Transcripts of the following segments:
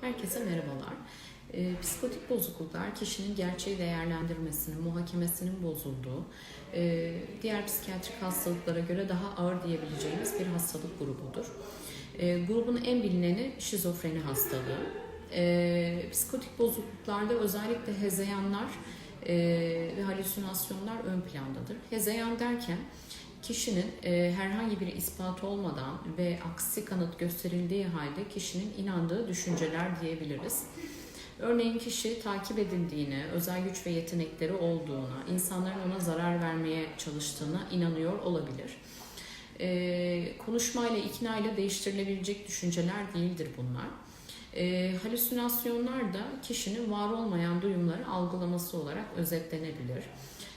Herkese merhabalar. E, psikotik bozukluklar kişinin gerçeği değerlendirmesinin, muhakemesinin bozulduğu, e, diğer psikiyatrik hastalıklara göre daha ağır diyebileceğimiz bir hastalık grubudur. E, grubun en bilineni şizofreni hastalığı. E, psikotik bozukluklarda özellikle hezeyanlar e, ve halüsinasyonlar ön plandadır. Hezeyan derken kişinin e, herhangi bir ispat olmadan ve aksi kanıt gösterildiği halde kişinin inandığı düşünceler diyebiliriz. Örneğin kişi takip edildiğine, özel güç ve yetenekleri olduğuna, insanların ona zarar vermeye çalıştığına inanıyor olabilir. E, konuşmayla, ikna ile değiştirilebilecek düşünceler değildir bunlar. E, halüsinasyonlar da kişinin var olmayan duyumları algılaması olarak özetlenebilir.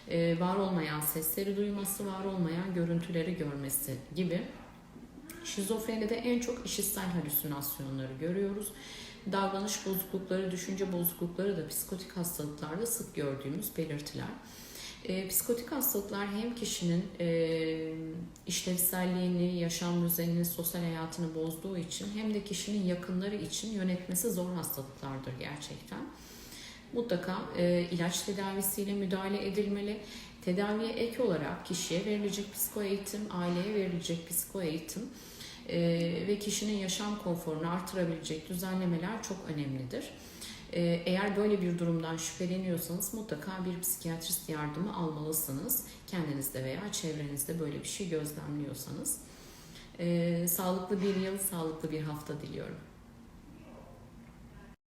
E, var olmayan sesleri duyması, var olmayan görüntüleri görmesi gibi. Şizofrenide en çok işitsel halüsinasyonları görüyoruz. Davranış bozuklukları, düşünce bozuklukları da psikotik hastalıklarda sık gördüğümüz belirtiler. E, psikotik hastalıklar hem kişinin e, işlevselliğini, yaşam düzenini, sosyal hayatını bozduğu için hem de kişinin yakınları için yönetmesi zor hastalıklardır gerçekten. Mutlaka e, ilaç tedavisiyle müdahale edilmeli. Tedaviye ek olarak kişiye verilecek psiko eğitim, aileye verilecek psiko eğitim e, ve kişinin yaşam konforunu artırabilecek düzenlemeler çok önemlidir. E, eğer böyle bir durumdan şüpheleniyorsanız mutlaka bir psikiyatrist yardımı almalısınız. Kendinizde veya çevrenizde böyle bir şey gözlemliyorsanız. E, sağlıklı bir yıl, sağlıklı bir hafta diliyorum.